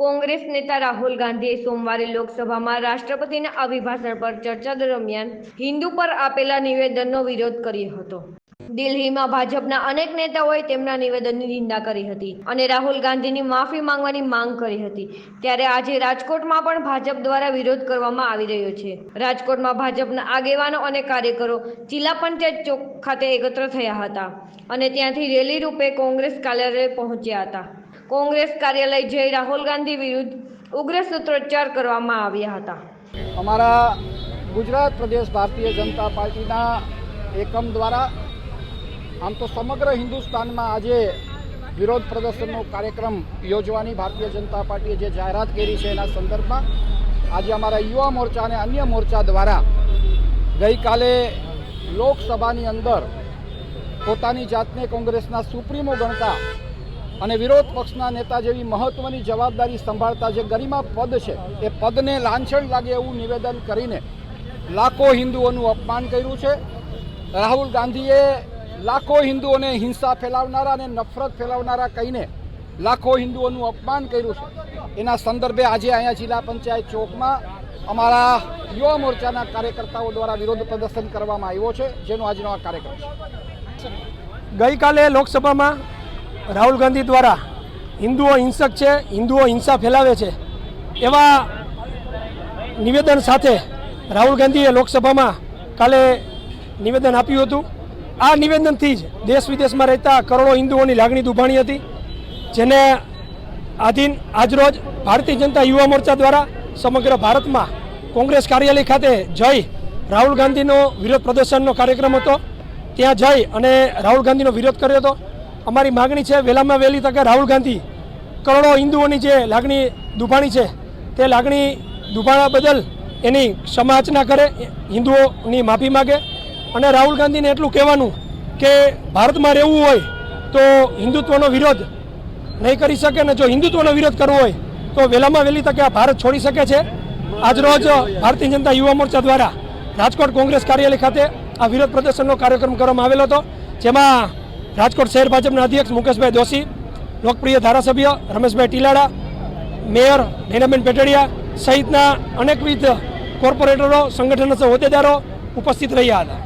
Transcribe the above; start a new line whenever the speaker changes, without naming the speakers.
કોંગ્રેસ નેતા રાહુલ ગાંધીએ સોમવારે લોકસભામાં રાષ્ટ્રપતિના અભિભાષણ પર ચર્ચા દરમિયાન હિન્દુ પર આપેલા નિવેદનનો વિરોધ કર્યો હતો. દિલ્હીમાં ભાજપના અનેક નેતાઓએ તેમના નિવેદનની નિંદા કરી હતી અને રાહુલ ગાંધીની માફી માંગવાની માંગ કરી હતી. ત્યારે આજે રાજકોટમાં પણ ભાજપ દ્વારા વિરોધ કરવામાં આવી રહ્યો છે. રાજકોટમાં ભાજપના આગેવાનો અને કાર્યકરો જિલ્લા પંચાયત ચોક ખાતે એકત્ર થયા હતા અને ત્યાંથી રેલી રૂપે કોંગ્રેસ કાર્યાલય પહોંચ્યા હતા. કોંગ્રેસ કાર્યાલય જઈ રાહુલ ગાંધી વિરુદ્ધ ઉગ્ર સૂત્રોચ્ચાર કરવામાં આવ્યા હતા.
અમારા ગુજરાત પ્રદેશ ભારતીય જનતા પાર્ટીના એકમ દ્વારા આમ તો સમગ્ર હિન્દુસ્તાનમાં આજે વિરોધ પ્રદર્શનનો કાર્યક્રમ યોજવાની ભારતીય જનતા પાર્ટીએ જે જાહેરાત કરી છે એના સંદર્ભમાં આજે અમારા યુવા મોરચા અને અન્ય મોરચા દ્વારા ગઈકાલે લોકસભાની અંદર પોતાની જાતને કોંગ્રેસના સુપ્રીમો ગણતા અને વિરોધ પક્ષના નેતા જેવી મહત્વની જવાબદારી સંભાળતા જે ગરિમા પદ છે, એ પદને લાંછણ લાગે એવું નિવેદન કરીને લાખો હિન્દુઓનું અપમાન કર્યું છે. રાહુલ ગાંધીએ લાખો હિન્દુઓને હિંસા ફેલાવનારા અને નફરત ફેલાવનારા કહીને લાખો હિન્દુઓનું અપમાન કર્યું છે. એના સંદર્ભે આજે અહીંયા જિલ્લા પંચાયત ચોકમાં અમારા યુવા મોરચાના કાર્યકર્તાઓ દ્વારા વિરોધ પ્રદર્શન કરવામાં આવ્યો છે, જેનો આજનો આ કાર્યક્રમ છે.
ગઈકાલે લોકસભામાં રાહુલ ગાંધી દ્વારા હિન્દુઓ હિંસક છે, હિન્દુઓ હિંસા ફેલાવે છે. એવા નિવેદન સાથે રાહુલ ગાંધીએ લોકસભામાં કાલે નિવેદન આપ્યું હતું. આ નિવેદનથી જ દેશ વિદેશમાં રહેતા કરોડો હિન્દુઓની લાગણી દુભાણી હતી, જેને આધીન આજરોજ ભારતીય જનતા યુવા મોરચા દ્વારા સમગ્ર ભારતમાં કોંગ્રેસ કાર્યાલય ખાતે જઈ રાહુલ ગાંધીનો વિરોધ પ્રદર્શનનો કાર્યક્રમ હતો. ત્યાં જઈ અને રાહુલ ગાંધીનો વિરોધ કર્યો હતો. અમારી માગણી છે, વહેલામાં વહેલી તકે રાહુલ ગાંધી, કરોડો હિન્દુઓની જે લાગણી દુભાણી છે, તે લાગણી દુભાણા બદલ એની ક્ષમાચના કરે, હિન્દુઓની માફી માગે. અને રાહુલ ગાંધીને એટલું કહેવાનું કે ભારતમાં રહેવું હોય તો હિન્દુત્વનો વિરોધ નહીં કરી શકે ને જો હિન્દુત્વનો વિરોધ કરવો હોય તો વહેલામાં વહેલી તકે આ ભારત છોડી શકે છે. આજરોજ ભારતીય જનતા યુવા મોરચા દ્વારા રાજકોટ કોંગ્રેસ કાર્યાલય ખાતે આ વિરોધ પ્રદર્શનનો કાર્યક્રમ કરવામાં આવેલો હતો, જેમાં રાજકોટ શહેર ભાજપના અધ્યક્ષ મુકેશભાઈ દોશી, લોકપ્રિય ધારાસભ્ય રમેશભાઈ ટીલાડા, મેયર નૈનાબેન પેટડિયા સહિતના અનેકવિધ કોર્પોરેટરો સંગઠનના હોદ્દેદારો ઉપસ્થિત રહ્યા હતા.